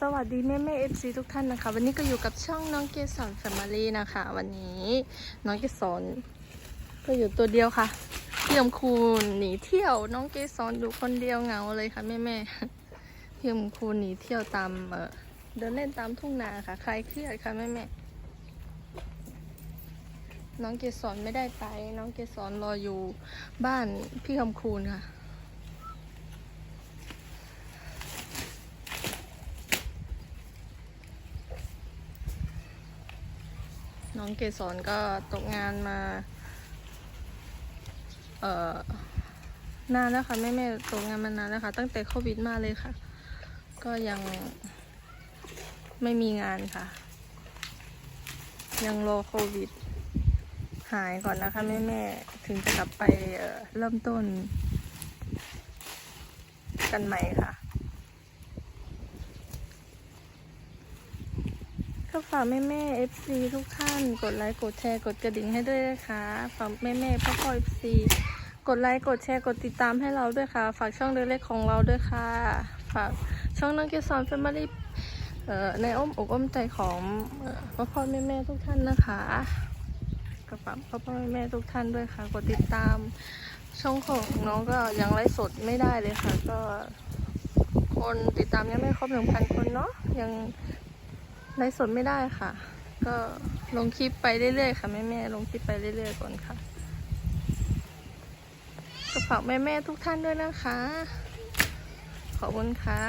สวัสดีแม่แม่เอฟซีทุกท่านนะคะ วันนี้ก็อยู่กับช่องน้องเกสรแฟมิลี่นะคะ วันนี้น้องเกสรก็อยู่ตัวเดียวค่ะพี่ยมคูณหนีเที่ยว น้องเกสรอยู่คนเดียวเหงาเลยค่ะแม่แม่พี่ยมคูณหนีเที่ยวตามเออเดินเล่นตามทุ่งนาค่ะใครเครียดค่ะแม่แม่น้องเกสรไม่ได้ไป น้องเกสรรออยู่บ้านพี่คำคูณค่ะ น้องเกสรก็ตกงานมา เอ่อนานแล้วค่ะแม่แม่ตกงานมานานแล้วค่ะ ตั้งแต่โควิดมาเลยค่ะ ก็ยังไม่มีงานค่ะ ยังรอโควิด หายก่อนนะคะแม่แม่ถึงจะกลับไปเเริ่มต้น กันใหม่ค่ะ ก็ฝากแม่แม่ FC ทุกท่าน กดไลค์กดแชร์กดกระดิ่งให้ด้วยนะคะฝากแม่แม่พ่อพ่อ FC กดไลค์กดแชร์กดติดตามให้เราด้วยค่ะ ฝากช่องเล็กๆของเราด้วยค่ะ ฝากช่องน้องเกสรแฟมิลี่เอ่อในอ้อมอกอ้อมใจของพ่อพ่อแม่แม่ทุกท่านนะคะก็ฝากพ่อพ่อแม่แม่ทุกท่านด้วยค่ะ กดติดตามช่องของน้องก็ยังไลฟ์สดไม่ได้เลยค่ะ ก็คนติดตามยังไม่ครบหนึ่งพันคนเนาะยัง ไลฟ์สดไม่ได้ค่ะ ก็ลงคลิปไปเรื่อยๆค่ะแม่ๆลงคลิปไปเรื่อยๆก่อนค่ะก็ฝากแม่ๆทุกท่านด้วยนะคะ ขอบคุณค่ะ